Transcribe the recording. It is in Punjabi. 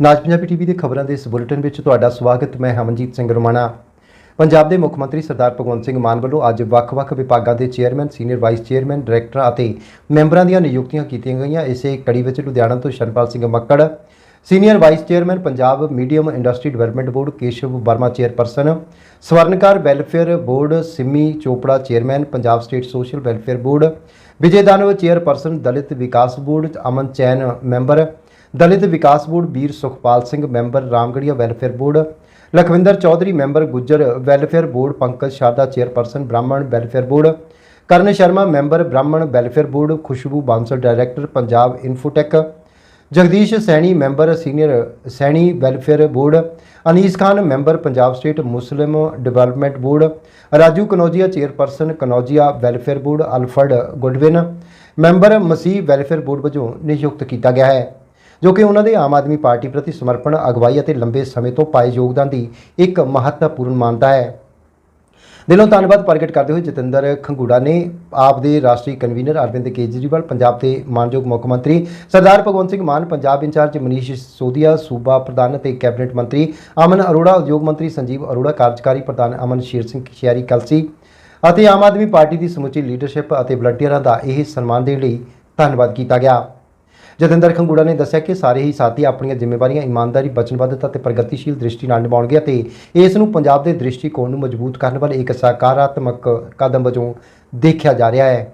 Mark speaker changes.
Speaker 1: ਨਾਜ ਪੰਜਾਬੀ ਟੀਵੀ ਦੇ ਖਬਰਾਂ ਦੇ ਇਸ ਬੁਲੇਟਿਨ ਵਿੱਚ ਤੁਹਾਡਾ ਸਵਾਗਤ, ਮੈਂ ਹਮਨਜੀਤ ਸਿੰਘ ਰੋਮਾਣਾ। ਪੰਜਾਬ ਦੇ ਮੁੱਖ ਮੰਤਰੀ ਸਰਦਾਰ ਭਗਵੰਤ ਸਿੰਘ ਮਾਨ ਵੱਲੋਂ ਅੱਜ ਵੱਖ-ਵੱਖ ਵਿਭਾਗਾਂ ਦੇ ਚੇਅਰਮੈਨ, ਸੀਨੀਅਰ ਵਾਈਸ ਚੇਅਰਮੈਨ, ਡਾਇਰੈਕਟਰਾਂ ਅਤੇ ਮੈਂਬਰਾਂ ਦੀਆਂ ਨਿਯੁਕਤੀਆਂ ਕੀਤੀਆਂ ਗਈਆਂ। ਇਸੇ ਕੜੀ ਵਿੱਚ ਲੁਧਿਆਣਾ ਤੋਂ Sharanpal Singh Makkar, senior vice chairman, Punjab medium industry development board, Keshav Verma chairperson, Swarnkar welfare board, Simmi Chopra chairman, Punjab state social welfare board, Vijay Danav chairperson, Dalit Vikas board, Aman Chain member Dalit Vikas board Veer Sukhpal Singh, member Ramgarhia welfare board, Lakhwinder Chaudhary, member Gujjar welfare board, Pankaj Sharda chairperson, Brahmin welfare board, Karan Sharma, member Brahmin welfare board, Khushboo Bansal director, Punjab Infotech, Jagdish Saini, member senior Saini welfare board, Anees Khan, member Punjab state Muslim development board, Raju Kanaujia, chairperson, Kanaujia welfare board, Alfred Goodwin, member Masih welfare board ਵਜੋਂ ਨਿਯੁਕਤ ਕੀਤਾ ਗਿਆ ਹੈ। ਜੋ ਕਿ ਉਹਨਾਂ ਦੇ ਆਮ ਆਦਮੀ ਪਾਰਟੀ ਪ੍ਰਤੀ ਸਮਰਪਣ, ਅਗਵਾਈ ਅਤੇ ਲੰਬੇ ਸਮੇਂ ਤੋਂ ਪਾਏ ਯੋਗਦਾਨ ਦੀ ਇੱਕ ਮਹੱਤਵਪੂਰਨ ਮਾਨਤਾ ਹੈ। ਦਿਲੋਂ ਧੰਨਵਾਦ ਪ੍ਰਗਟ ਕਰਦੇ ਹੋਏ ਜਤਿੰਦਰ ਖੰਗੂੜਾ ਨੇ ਆਪ ਦੇ ਰਾਸ਼ਟਰੀ ਕਨਵੀਨਰ ਅਰਵਿੰਦ ਕੇਜਰੀਵਾਲ, ਪੰਜਾਬ ਦੇ ਮਾਨਯੋਗ ਮੁੱਖ ਮੰਤਰੀ ਸਰਦਾਰ ਭਗਵੰਤ ਸਿੰਘ ਮਾਨ, ਪੰਜਾਬ ਇੰਚਾਰਜ ਮਨੀਸ਼ ਸੋਧੀਆ, ਸੂਬਾ ਪ੍ਰਧਾਨ ਅਤੇ ਕੈਬਨਿਟ ਮੰਤਰੀ ਅਮਨ ਅਰੋੜਾ, ਉਦਯੋਗ ਮੰਤਰੀ ਸੰਜੀਵ ਅਰੋੜਾ, ਕਾਰਜਕਾਰੀ ਪ੍ਰਧਾਨ ਅਮਨ ਸ਼ੇਰ ਸਿੰਘ ਖਿਆਰੀ ਕਲਸੀ ਅਤੇ ਆਮ ਆਦਮੀ ਪਾਰਟੀ ਦੀ ਸਮੁੱਚੀ ਲੀਡਰਸ਼ਿਪ ਅਤੇ ਵਲੰਟੀਅਰਾਂ ਦਾ ਇਹ ਸਨਮਾਨ ਦੇਣ ਲਈ ਧੰਨਵਾਦ ਕੀਤਾ ਗਿਆ। ਜਤਿੰਦਰ ਖੰਗੂੜਾ ਨੇ ਦੱਸਿਆ ਕਿ ਸਾਰੇ ਹੀ ਸਾਥੀ ਆਪਣੀਆਂ ਜ਼ਿੰਮੇਵਾਰੀਆਂ ਇਮਾਨਦਾਰੀ, ਵਚਨਬੱਧਤਾ ਤੇ ਪ੍ਰਗਤੀਸ਼ੀਲ ਦ੍ਰਿਸ਼ਟੀ ਨਾਲ ਨਿਭਾਉਣਗੇ ਅਤੇ ਇਸ ਨੂੰ ਪੰਜਾਬ ਦੇ ਦ੍ਰਿਸ਼ਟੀਕੋਣ ਨੂੰ ਮਜ਼ਬੂਤ ਕਰਨ ਵਾਲੇ ਇੱਕ ਸਕਾਰਾਤਮਕ ਕਦਮ ਵਜੋਂ ਦੇਖਿਆ ਜਾ ਰਿਹਾ ਹੈ।